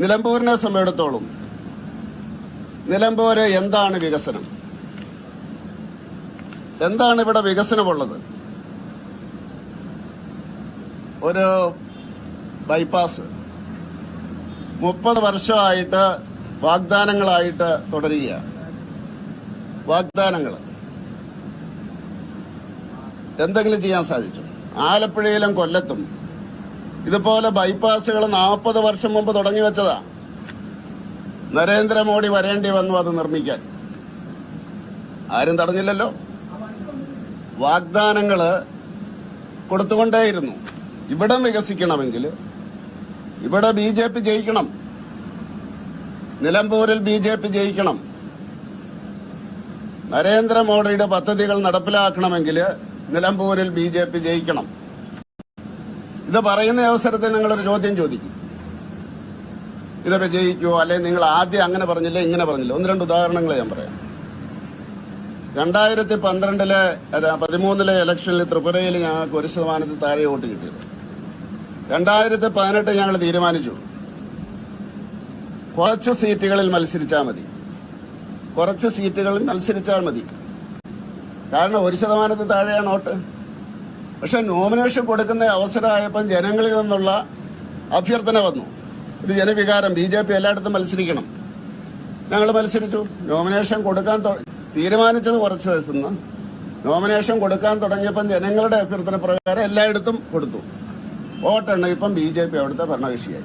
നിലമ്പൂരിനെ സംബന്ധിച്ചിടത്തോളം നിലമ്പൂര് എന്താണ് വികസനം? എന്താണ് ഇവിടെ വികസനമുള്ളത്? ഒരു ബൈപ്പാസ് മുപ്പത് വർഷമായിട്ട് വാഗ്ദാനങ്ങളായിട്ട് തുടരുക വാഗ്ദാനങ്ങൾ എന്തെങ്കിലും ചെയ്യാൻ സാധിച്ചു ആലപ്പുഴയിലും കൊല്ലത്തും ഇതുപോലെ ബൈപ്പാസുകൾ നാൽപ്പത് വർഷം മുമ്പ് തുടങ്ങി വെച്ചതാ. നരേന്ദ്രമോദി വരേണ്ടി വന്നു അത് നിർമ്മിക്കാൻ. ആരും തടഞ്ഞില്ലല്ലോ? വാഗ്ദാനങ്ങൾ കൊടുത്തുകൊണ്ടേയിരുന്നു. ഇവിടെ വികസിക്കണമെങ്കിൽ ഇവിടെ ബി ജെ പി ജയിക്കണം. നിലമ്പൂരിൽ ബി ജെ പി ജയിക്കണം. നരേന്ദ്രമോദിയുടെ പദ്ധതികൾ നടപ്പിലാക്കണമെങ്കിൽ നിലമ്പൂരിൽ ബി ജെ പി ജയിക്കണം. ഇത് പറയുന്ന അവസരത്തിൽ നിങ്ങളൊരു ചോദ്യം ചോദിക്കും. ഇത് വിജയിക്കുമോ അല്ലെങ്കിൽ നിങ്ങൾ ആദ്യം അങ്ങനെ പറഞ്ഞില്ല ഇങ്ങനെ പറഞ്ഞില്ല? ഒന്ന് രണ്ട് ഉദാഹരണങ്ങൾ ഞാൻ പറയാം. രണ്ടായിരത്തി പന്ത്രണ്ടിലെ പതിമൂന്നിലെ ഇലക്ഷനിൽ ത്രിപുരയിൽ ഞങ്ങൾക്ക് ഒരു ശതമാനത്തിൽ താഴെ വോട്ട് കിട്ടിയത്. രണ്ടായിരത്തി പതിനെട്ട് ഞങ്ങൾ തീരുമാനിച്ചു. കുറച്ച് സീറ്റുകളിൽ മത്സരിച്ചാൽ മതി. കുറച്ച് സീറ്റുകളിൽ മത്സരിച്ചാൽ മതി. കാരണം ഒരു ശതമാനത്തിൽ താഴെയാണ് വോട്ട്. പക്ഷെ നോമിനേഷൻ കൊടുക്കുന്ന അവസരമായപ്പം ജനങ്ങളിൽ നിന്നുള്ള അഭ്യർത്ഥന വന്നു. ഒരു ജനവികാരം. ബി ജെ പി എല്ലായിടത്തും മത്സരിക്കണം. ഞങ്ങൾ മത്സരിച്ചു. നോമിനേഷൻ കൊടുക്കാൻ തീരുമാനിച്ചത് കുറച്ച് ദിവസം നോമിനേഷൻ കൊടുക്കാൻ തുടങ്ങിയപ്പം ജനങ്ങളുടെ അഭ്യർത്ഥന പ്രകാരം എല്ലായിടത്തും കൊടുത്തു. വോട്ടെണ്ണ ഇപ്പം ബി ജെ പി അവിടുത്തെ ഭരണകക്ഷിയായി.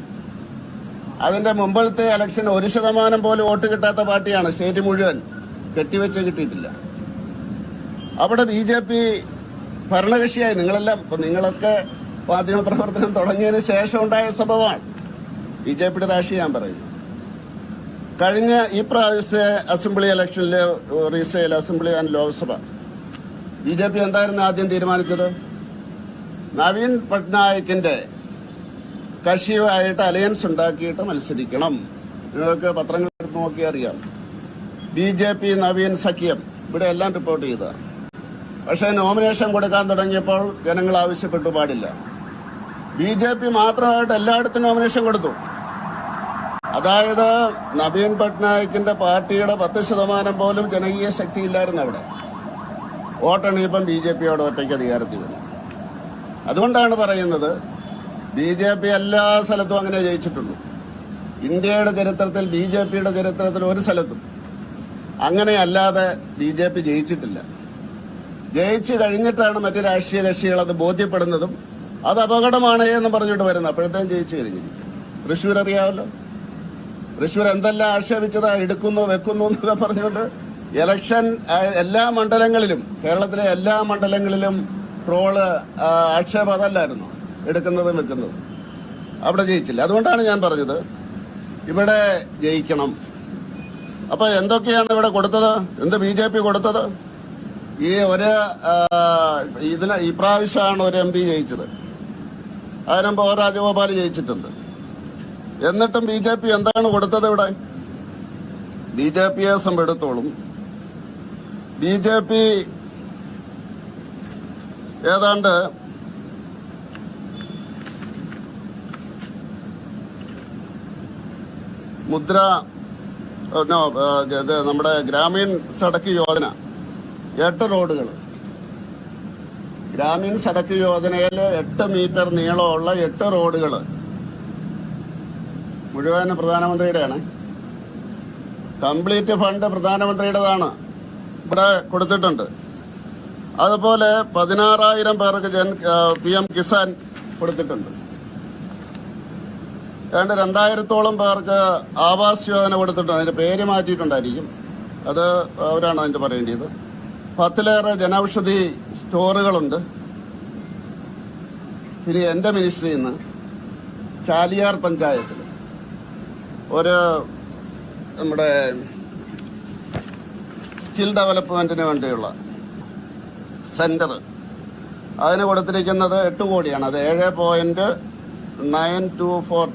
അതിന്റെ മുമ്പത്തെ ഇലക്ഷൻ ഒരു ശതമാനം പോലും വോട്ട് കിട്ടാത്ത പാർട്ടിയാണ്. സ്റ്റേറ്റ് മുഴുവൻ. കെട്ടിവെച്ച് കിട്ടിയിട്ടില്ല. അവിടെ ബി ജെ പി ഭരണകക്ഷിയായി. നിങ്ങളെല്ലാം ഇപ്പൊ നിങ്ങളൊക്കെ മാധ്യമ പ്രവർത്തനം തുടങ്ങിയതിന് ശേഷം ഉണ്ടായ സംഭവമാണ്. ബി ജെ പിയുടെ രാഷ്ട്രീയം ഞാൻ പറയുന്നു. കഴിഞ്ഞ ഈ പ്രാവശ്യത്തെ അസംബ്ലി ഇലക്ഷനിലെ resale assembly and Lok Sabha. B J P എന്തായിരുന്നു ആദ്യം തീരുമാനിച്ചത്? നവീൻ പട്നായിക്കിന്റെ കക്ഷിയുമായിട്ട് അലയൻസ് ഉണ്ടാക്കിയിട്ട് മത്സരിക്കണം. നിങ്ങൾക്ക് പത്രങ്ങൾ നോക്കി അറിയാം ബി ജെ പി നവീൻ സഖ്യം. ഇവിടെ എല്ലാം റിപ്പോർട്ട് ചെയ്തതാണ്. പക്ഷേ നോമിനേഷൻ കൊടുക്കാൻ തുടങ്ങിയപ്പോൾ ജനങ്ങൾ ആവശ്യപ്പെട്ടു പാടില്ല. ബി ജെ പി മാത്രമായിട്ട് എല്ലായിടത്തും നോമിനേഷൻ കൊടുത്തു. അതായത് നവീൻ പട്നായിക്കിന്റെ പാർട്ടിയുടെ പത്ത് ശതമാനം പോലും ജനകീയ ശക്തി ഇല്ലായിരുന്നു അവിടെ വോട്ടെണ്ണിയപ്പം ബി ജെ പിയോട് ഒറ്റയ്ക്ക് അധികാരത്തിൽ വന്നു. അതുകൊണ്ടാണ് പറയുന്നത് ബി ജെ പി എല്ലാ സ്ഥലത്തും അങ്ങനെ ജയിച്ചിട്ടുള്ളൂ. ഇന്ത്യയുടെ ചരിത്രത്തിൽ ബി ജെ പിയുടെ ചരിത്രത്തിൽ ഒരു സ്ഥലത്തും അങ്ങനെയല്ലാതെ ബി ജെ പി ജയിച്ചിട്ടില്ല. ജയിച്ചു കഴിഞ്ഞിട്ടാണ് മറ്റ് രാഷ്ട്രീയ കക്ഷികൾ അത് ബോധ്യപ്പെടുന്നതും അത് അപകടമാണ് എന്ന് പറഞ്ഞിട്ട് വരുന്നത്. അപ്പോഴത്തേക്കും ജയിച്ചു കഴിഞ്ഞിരിക്കും. തൃശ്ശൂർ അറിയാമല്ലോ. തൃശ്ശൂർ എന്തെല്ലാം ആക്ഷേപിച്ചതാ എടുക്കുന്നു വെക്കുന്നു എന്നൊക്കെ പറഞ്ഞുകൊണ്ട് ഇലക്ഷൻ എല്ലാ മണ്ഡലങ്ങളിലും കേരളത്തിലെ എല്ലാ മണ്ഡലങ്ങളിലും ട്രോൾ ആക്ഷേപം അതല്ലായിരുന്നു. എടുക്കുന്നതും വെക്കുന്നതും. അവിടെ ജയിച്ചില്ല. അതുകൊണ്ടാണ് ഞാൻ പറഞ്ഞത് ഇവിടെ ജയിക്കണം. അപ്പൊ എന്തൊക്കെയാണ് ഇവിടെ കൊടുത്തത്? എന്ത് ബി ജെ പി കൊടുത്തത്? ഈ ഒരു ഇതിന് ഈ പ്രാവശ്യമാണ് ഒരു എം പി ജയിച്ചത്. അതിനുമ്പ് ഒ രാജഗോപാൽ ജയിച്ചിട്ടുണ്ട്. എന്നിട്ടും ബി ജെ പി എന്താണ് കൊടുത്തത് ഇവിടെ? ബി ജെ പിയെ സംബന്ധിച്ചിടത്തോളം ബി ജെ പി ഏതാണ്ട് മുദ്ര നമ്മുടെ ഗ്രാമീൺ സടക്ക് യോജന എട്ട് റോഡുകൾ ഗ്രാമീൺ സടക്ക് യോജനയിൽ എട്ട് മീറ്റർ നീളമുള്ള എട്ട് റോഡുകൾ മുഴുവൻ പ്രധാനമന്ത്രിയുടെയാണ്. Complete fund പ്രധാനമന്ത്രിയുടേതാണ്. ഇവിടെ കൊടുത്തിട്ടുണ്ട്. അതുപോലെ പതിനാറായിരം പേർക്ക് ജൻ പി എം കിസാൻ കൊടുത്തിട്ടുണ്ട്. ഏതാണ്ട് രണ്ടായിരത്തോളം പേർക്ക് ആവാസ് യോജന കൊടുത്തിട്ടുണ്ട്. അതിന്റെ പേര് മാറ്റിയിട്ടുണ്ടായിരിക്കും. അത് അവരാണ് അതിന്റെ പറയേണ്ടത് പത്തിലേറെ ജനൌഷധി സ്റ്റോറുകളുണ്ട്. പിന്നെ എന്റെ മിനിസ്ട്രിയിൽ നിന്ന് ചാലിയാർ പഞ്ചായത്തിൽ ഒരു നമ്മുടെ സ്കിൽ ഡെവലപ്മെന്റിന് വേണ്ടിയുള്ള സെന്റർ. അതിന് കൊടുത്തിരിക്കുന്നത് എട്ട് കോടിയാണ്. അത് ഏഴ് പോയിന്റ് നയൻ ടു ഫോർ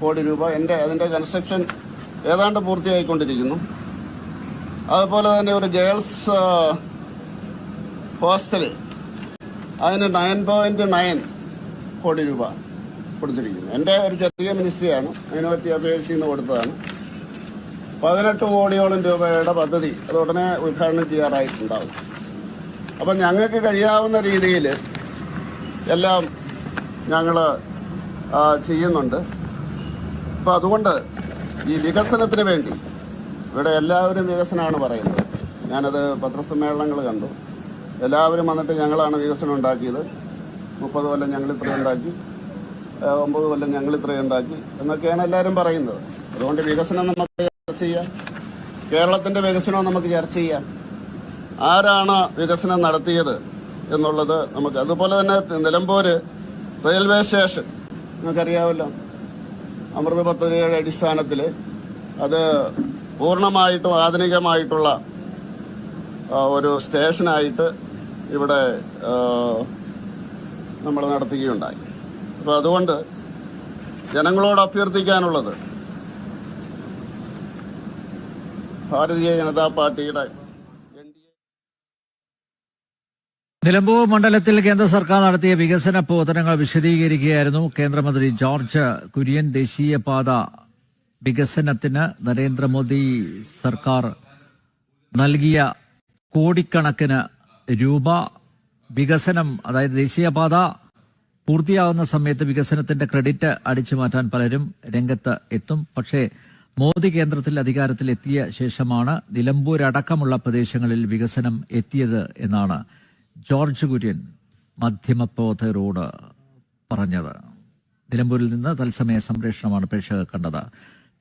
കോടി രൂപ. എന്റെ അതിന്റെ കൺസ്ട്രക്ഷൻ ഏതാണ്ട് പൂർത്തിയായിക്കൊണ്ടിരിക്കുന്നു. അതുപോലെ തന്നെ ഒരു ഗേൾസ് ഹോസ്റ്റൽ അതിന് നയൻ പോയിന്റ് നയൻ കോടി രൂപ കൊടുത്തിരിക്കുന്നു. എന്റെ ഒരു ചെറിയ മിനിസ്ട്രിയാണ്. അതിനുപറ്റി അപേക്ഷിച്ച് നിന്ന് കൊടുത്തതാണ്. പതിനെട്ട് കോടിയോളം രൂപയുടെ പദ്ധതി അത് ഉടനെ ഉദ്ഘാടനം ചെയ്യാറായിട്ടുണ്ടാവും. അപ്പം ഞങ്ങൾക്ക് കഴിയാവുന്ന രീതിയിൽ എല്ലാം ഞങ്ങൾ ചെയ്യുന്നുണ്ട്. അപ്പം അതുകൊണ്ട് ഈ വികസനത്തിന് വേണ്ടി ഇവിടെ എല്ലാവരും വികസനമാണ് പറയുന്നത്. ഞാനത് പത്രസമ്മേളനങ്ങൾ കണ്ടു. എല്ലാവരും വന്നിട്ട് ഞങ്ങളാണ് വികസനം ഉണ്ടാക്കിയത്. മുപ്പത് കൊല്ലം ഞങ്ങൾ ഇത്രയും ഉണ്ടാക്കി. ഒമ്പത് കൊല്ലം ഞങ്ങൾ ഉണ്ടാക്കി എന്നൊക്കെയാണ് എല്ലാവരും പറയുന്നത്. അതുകൊണ്ട് വികസനം നമുക്ക് ചർച്ച ചെയ്യാം. കേരളത്തിന്റെ വികസനവും നമുക്ക് ചർച്ച ചെയ്യാം. ആരാണ് വികസനം നടത്തിയത് എന്നുള്ളത് നമുക്ക് അതുപോലെ തന്നെ നിലമ്പൂർ റെയിൽവേ സ്റ്റേഷൻ. നിങ്ങൾക്കറിയാമല്ലോ അമൃത പദ്ധതിയുടെ അടിസ്ഥാനത്തിൽ അത് പൂർണമായിട്ടും ആധുനികമായിട്ടുള്ള ഒരു സ്റ്റേഷനായിട്ട് ഇവിടെ നമ്മൾ നടത്തുകയുണ്ടായി അപ്പോൾ അതുകൊണ്ട് ജനങ്ങളോട് അഭ്യർത്ഥിക്കാനുള്ളത് ഭാരതീയ ജനതാ പാർട്ടിയുടെ നിലമ്പൂർ മണ്ഡലത്തിൽ കേന്ദ്ര സർക്കാർ നടത്തിയ വികസന പ്രവർത്തനങ്ങൾ വിശദീകരിക്കുകയായിരുന്നു കേന്ദ്രമന്ത്രി ജോർജ് കുര്യൻ ദേശീയപാത വികസനത്തിന് നരേന്ദ്രമോദി സർക്കാർ നൽകിയ കോടിക്കണക്കിന് രൂപ വികസനം അതായത് ദേശീയപാത പൂർത്തിയാവുന്ന സമയത്ത് വികസനത്തിന്റെ ക്രെഡിറ്റ് അടിച്ചു മാറ്റാൻ പലരും രംഗത്ത് എത്തും. പക്ഷേ മോദി കേന്ദ്രത്തിൽ അധികാരത്തിൽ എത്തിയ ശേഷമാണ് നിലമ്പൂരടക്കമുള്ള പ്രദേശങ്ങളിൽ വികസനം എത്തിയത് എന്നാണ് ജോർജ് കുര്യൻ മാധ്യമപ്രവർത്തകരോട് പറഞ്ഞത്. നിലമ്പൂരിൽ നിന്ന് തത്സമയ സംപ്രേഷണമാണ് പ്രേക്ഷകർ കണ്ടത്.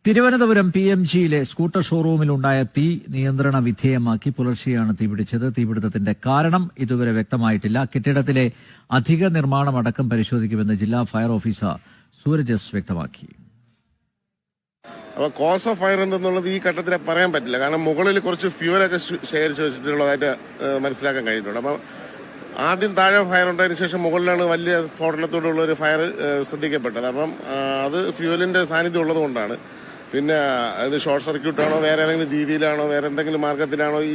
തിരുവനന്തപുരം പി എം ജിയിലെ സ്കൂട്ടർ ഷോറൂമിലുണ്ടായ തീ നിയന്ത്രണ വിധേയമാക്കി പുലർച്ചെയാണ് തീപിടിച്ചത് തീപിടുത്തത്തിന്റെ കാരണം ഇതുവരെ വ്യക്തമായിട്ടില്ല. കെട്ടിടത്തിലെ അധിക നിർമ്മാണമടക്കം പരിശോധിക്കുമെന്ന് ജില്ലാ ഫയർ ഓഫീസർ സൂരജ് എസ് വ്യക്തമാക്കി. അപ്പോൾ കോസ് ഓഫ് ഫയർ എന്തെന്നുള്ളത് ഈ ഘട്ടത്തിൽ പറയാൻ പറ്റില്ല. കാരണം മുകളിൽ കുറച്ച് ഫ്യൂലൊക്കെ ശേഖരിച്ച് വെച്ചിട്ടുള്ളതായിട്ട് മനസ്സിലാക്കാൻ കഴിഞ്ഞിട്ടുണ്ട്. അപ്പം ആദ്യം താഴെ ഫയർ ഉണ്ടായതിനു ശേഷം മുകളിലാണ് വലിയ സ്ഫോടനത്തോടുള്ള ഒരു ഫയർ ശ്രദ്ധിക്കപ്പെട്ടത്. അപ്പം അത് ഫ്യൂവലിന്റെ സാന്നിധ്യം ഉള്ളത് കൊണ്ടാണ് പിന്നെ ഇത് ഷോർട്ട് സർക്യൂട്ടാണോ വേറെ ഏതെങ്കിലും രീതിയിലാണോ വേറെ എന്തെങ്കിലും മാർഗത്തിലാണോ ഈ